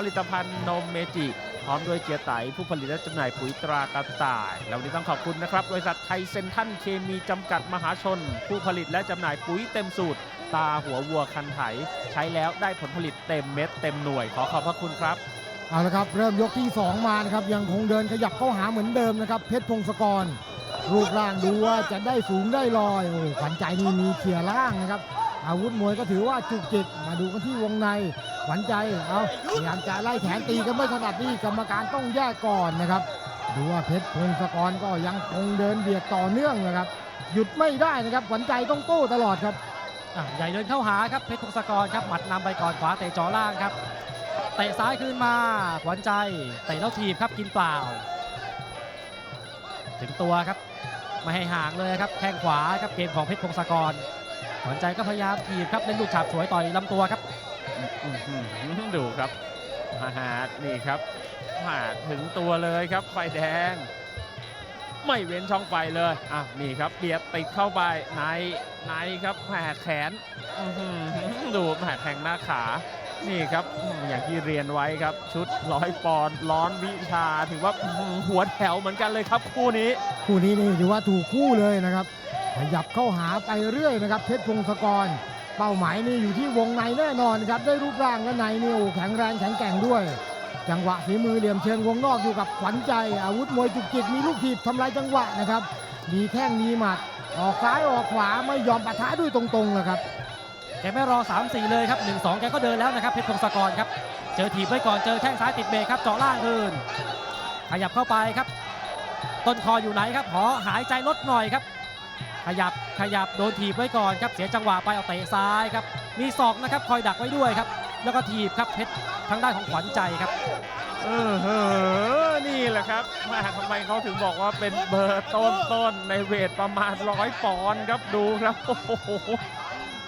ผลิตภัณฑ์นมเมจิ พร้อมด้วยเจียไตผู้ผลิตและจำหน่ายปุ๋ยตรากระต่าย แล้ววันนี้ต้องขอบคุณนะครับ บริษัทไทยเซนทันเคมีจำกัดมหาชน ผู้ผลิตและจำหน่ายปุ๋ยเต็มสูตร ตาหัววัวคันไถ ใช้แล้วได้ผลผลิตเต็มเม็ดเต็มหน่วยขอขอบพระคุณครับเอาละครับเริ่มยกที่ 2 มานะครับยังคงเดินขยับเข้าหาเหมือนเดิมนะครับ เพชรพงศกร รูปร่างดูว่าจะได้สูงได้ลอยโอ้ขวัญใจนี่มีเขี่ยล่างนะครับ อาวุธมวยก็ถือว่าจุกจิกมาดูกันที่วงในขวัญใจเอาพยายามจะไล่แขนตีกันไม่ถนัดนี่กรรมการต้องแยกก่อนนะครับดูว่าเพชรพงศกรก็ยังคงเดินเบียดต่อเนื่องนะครับ หยุดไม่ได้นะครับขวัญใจต้องโต้ตลอดครับใหญ่เดินเข้าหาครับเพชรพงศกรครับหมัดนำไปก่อนขวาเตะจ่อล่างครับเตะซ้ายคืนมาขวัญใจเตะแล้วถีบครับกินเปล่า ถึงตัวครับไม่ให้ห่างเลยครับแข้งขวาครับเกมของเพชรพงศกร ขวัญใจก็พยายามถีบครับเล่นลูกฉาบฉวยต่อยลำตัวครับอื้อหือดูครับมาหานี่ครับมาถึงตัวเลยครับ ไฟแดง ไม่เว้นช่องไฟเลยอะนี่ครับเบียดติดเข้าไปในในครับแหมแขนอื้อหือดูแหมแทงหน้าขานี่ครับอืมอย่างที่เรียนไว้ครับ ชุดร้อยปอนด์ร้อนวิชา ถือว่าอื้อหือหัวแถวเหมือนกันเลยครับคู่นี้ คู่นี้นี่ถือว่าถูกคู่เลยนะครับ ขยับเข้าหาไปเรื่อยนะครับเพชรพงศกร เป้าหมายนี่อยู่ที่วงในแน่นอนครับได้รูปร่างและในนี่โอ้แข็งแรงแข็งแกร่งด้วย จังหวะฝีมือเหลี่ยมเชิงวงนอกอยู่กับขวัญใจ อาวุธมวยจุกจิกมีลูกถีบทำลายจังหวะนะครับมีแข้งมีหมัด ออกซ้ายออกขวาไม่ยอมปะทะด้วยตรงๆเลยครับแกไม่รอ 3-4 เลยครับ 1-2 แกก็เดินแล้วนะครับเพชรพงศกรครับ เจอถีบไว้ก่อนเจอแข้งซ้ายติดเบรกครับเจาะล่างคืนขยับเข้าไปครับ ต้นคออยู่ไหนครับหอหายใจลดหน่อยครับ ขยับขยับโดนถีบไว้ก่อนครับเสียจังหวะไปเอาเตะซ้ายครับมีศอกนะครับคอยดักไว้ด้วยครับ แล้วก็ถีบครับเพชรทางด้านของขวัญใจครับเออเออนี่แหละครับมาทำไมเขาถึงบอกว่าเป็นเบอร์ต้นต้นๆในเวทประมาณร้อยปอนด์ครับดูครับโอ้โห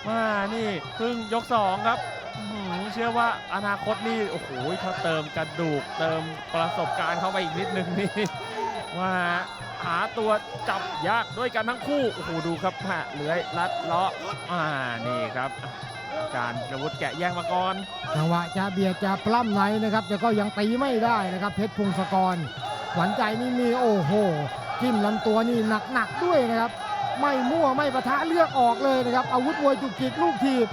มานี่เพิ่งยกสองครับเชื่อว่าอนาคตนี่โอ้โหถ้าเติมกระดูกเติมประสบการณ์เข้าไปอีกนิดนึงนี่ว่า หาตัวจับยากด้วยกันทั้งคู่โอ้โหดูครับฮะเลื้อยลัดเลาะอ่านี่ครับ การกระวุธแกะแยกมาก่อนจังหวะจะเบียดจะปล้ำในนะครับแต่ก็ยังตีไม่ได้นะครับเพชรพงศกรขวัญใจนี่มีโอ้โหจิ้มลำตัวนี่หนักๆด้วยนะครับ ไม่มั่วไม่ปะทะเลือกออกเลยนะครับ อาวุธมวยจุกจิกลูกทีบ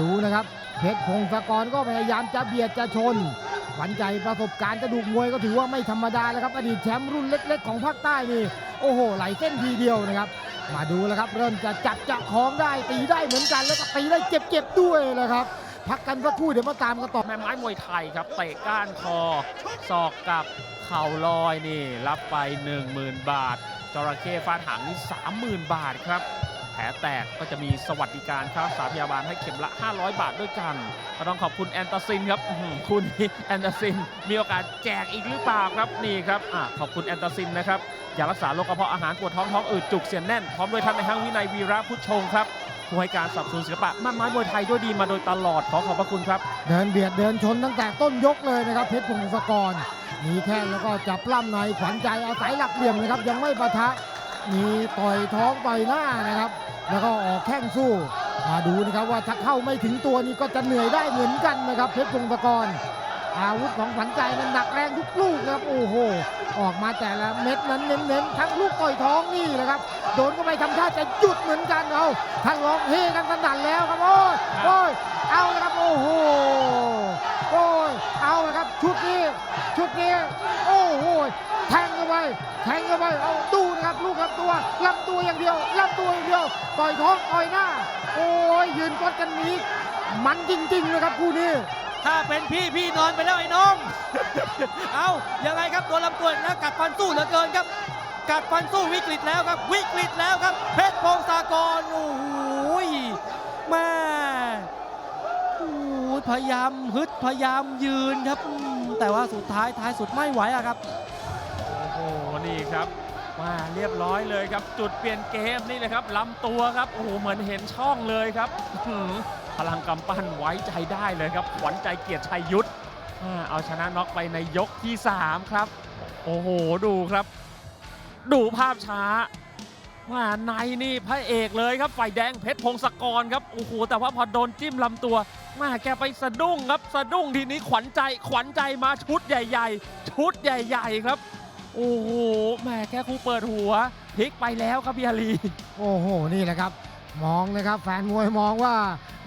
ดูนะครับ เพชรพงศกรก็พยายามจะเบียดจะชน ขวัญใจประสบการณ์กระดูกมวยก็ถือว่าไม่ธรรมดาแล้วครับ อดีตแชมป์รุ่นเล็ก ๆ ของภาคใต้นี่โอ้โหไหลเส้นทีเดียวนะครับ มาดูแล้วครับ เริ่มจะจับจะคล้องได้ตีได้เหมือนกันแล้วก็ตีได้เจ็บๆด้วยนะครับพักกันสักครู่เดี๋ยวมาตามกันต่อแม่ไม้มวยไทยครับเตะก้านคอศอกกับเข่าลอยนี่ รับไป 10,000 บาทจระเข้ฟาดหางนี่30,000 บาทครับ แผลแตกก็จะมีสวัสดิการค่ารักษาพยาบาลให้เข็มละ 500 บาทด้วยกันก็ต้องขอบคุณแอนตาซินครับคุณแอนตาซิน มีโอกาสแจกอีกหรือเปล่าครับนี่ครับอขอบคุณแอนตาซินนะครับยารักษาโรคกระเพาะอาหารปวดท้องท้องอืดจุกเสียนแน่นพร้อมด้วยท่านในห้างวินัยวีระพุทธชงครับผู้ให้การสับสนุนศิลปะม่ไม้มวยไทยด้วยดีมาโดยตลอดขอขอบพระคุณครับ เดินเบียดเดินชนตั้งแต่ต้นยกเลยนะครับเพชรพงศกรมีแข้งแล้วก็จับปล้ำในขวัญใจอาศัยหลักเหลี่ยมนะครับยังไม่ปะทะ มีต่อยท้องต่อยหน้านะครับ แล้วก็ออกแข้งสู้ มาดูนะครับว่าถ้าเข้าไม่ถึงตัวนี้ก็จะเหนื่อยได้เหมือนกันนะครับ เพชรพงศกร อาวุธของขวัญใจนั้นหนักแรงทุกลูกนะครับ โอ้โห ออกมาแต่ละเม็ดนั้นเน้นๆทั้งลูกต่อยท้องนี่แหละครับ โดนก็ไปทำท่าจะหยุดเหมือนกันเอาท่านร้องเฮกันสนั่นแล้วครับโอ้ยโอ้ยเอาละครับโอ้โหโอ้ยเอาละครับชุดนี้ชุดนี้ แทงเข้าไปแทงเข้าไปเอาดูนะครับลูกลำตัวลำตัวอย่างเดียวลำตัวอย่างเดียวต่อยท้องต่อยหน้า โอ้ยยืนกดกันนี้มันจริงๆนะครับคู่นี้ถ้าเป็นพี่พี่นอนไปแล้วไอ้น้อง เอายังไงครับโดนลำตัวอีกแล้วกัดฟันสู้เหลือเกินครับ กัดฟันสู้วิกฤตแล้วครับ วิกฤตแล้วครับ เพชรพงศากรโอ้โหยแม่โอ้โหพยายามฮึดพยายามยืนครับ แต่ว่าสุดท้ายท้ายสุดไม่ไหวอะครับ โอ้โหนี่ครับมาเรียบร้อยเลยครับ จุดเปลี่ยนเกมนี่เลยครับลำตัวครับโอ้โหเหมือนเห็นช่องเลยครับพลังกำปั้นไว้ใจได้เลยครับขวัญใจเกียรติชัยยุทธเอาชนะน็อกไปในยกที่ 3 ครับ โอ้โหดูครับ ดูภาพช้าว่าในนี่พระเอกเลยครับฝ่ายแดงเพชรพงศกรครับโอ้โหแต่ว่าพอโดนจิ้มลำตัวมาแกไปสะดุ้งครับ สะดุ้งทีนี้ขวัญใจขวัญใจมาชุดใหญ่ ๆ ชุดใหญ่ ๆ ครับ โอ้โหแหม่แค่ครูเปิดหัวพลิกไปแล้วครับพี่อาลีโอ้โห นี่แหละครับ มองนะครับ แฟนมวยมองว่า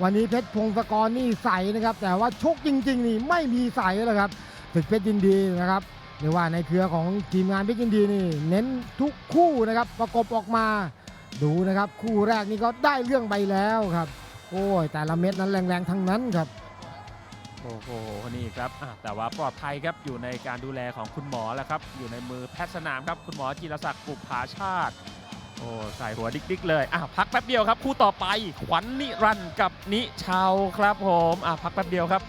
วันนี้เพชรพงศกรนี่ใสนะครับ แต่ว่าชกจริง ๆ นี่ไม่มีใสเลยครับศึกเพชรยินดีนะครับเรียกว่าในเครือของทีมงานเพชรยินดีนี่เน้นทุกคู่นะครับประกบออกมา ดูนะครับ คู่แรกนี่ก็ได้เรื่องไปแล้วครับ โอ้ยแต่ละเม็ดนั้นแรงๆทั้งนั้นครับ โอ้โหนี่ครับแต่ว่าปลอดภัยครับอยู่ในการดูแลของคุณหมอแล้วครับ อยู่ในมือแพทย์สนามครับ คุณหมอจิรศักดิ์ปุกผาชาติ โอ้ใส่หัวดิ๊กๆเลยอะพักแป๊บเดียวครับ คู่ต่อไปขวัญนิรันต์กับนิชาวครับผมอะพักแป๊บเดียวครับ